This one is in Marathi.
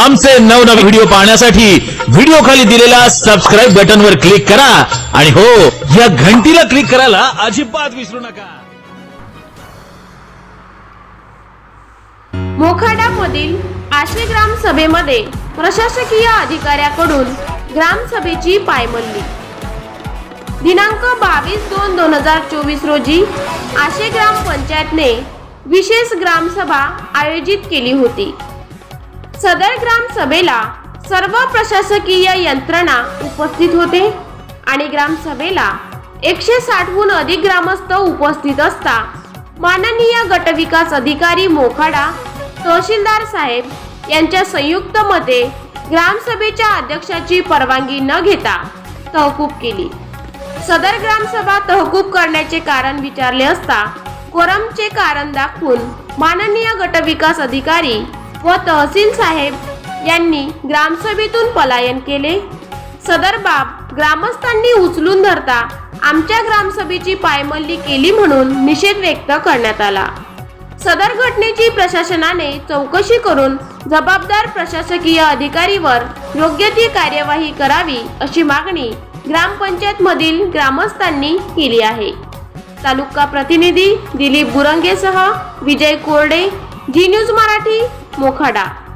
आमचे नवनवे व्हिडिओ पाहण्यासाठी व्हिडिओ खाली दिलेल्या सबस्क्राईब बटनवर क्लिक करा. आणि हो या घंटीला क्लिक करायला अजिबात विसरू नका. मोखाड्यामधील आशे ग्राम सभेमध्ये प्रशासकीय अधिकाऱ्याकडून ग्रामसभेची पायमल्ली. दिनांक बावीस दोन दोन हजार चोवीस रोजी आशे ग्राम पंचायतने विशेष ग्रामसभा आयोजित केली होती. सदर ग्रामसभेला सर्व प्रशासकीय यंत्रणा उपस्थित होते आणि ग्रामसभेला एकशे साठहून अधिक ग्रामस्थ उपस्थित असता. माननीय गटविकास अधिकारी मोखाडा तहसीलदार साहेब यांच्या संयुक्त मते ग्रामसभेच्या अध्यक्षाची परवानगी न घेता तहकूब केली. सदर ग्रामसभा तहकूब करण्याचे कारण विचारले असता कोरमचे कारण दाखवून माननीय गटविकास अधिकारी व तहसील साहेब यांनी ग्रामसभेतून पलायन केले. सदर बाब ग्रामस्थांनी उचलून धरता आमच्या ग्रामसभेची पायमल्ली केली म्हणून निषेध व्यक्त करण्यात आला. सदर घटनेची प्रशासनाने चौकशी करून जबाबदार प्रशासकीय अधिकारीवर योग्य ती कार्यवाही करावी अशी मागणी ग्रामपंचायत मधील ग्रामस्थांनी केली आहे. तालुका प्रतिनिधी दिलीप गुरंगेसह विजय कोरडे जी न्यूज मराठी 默克的。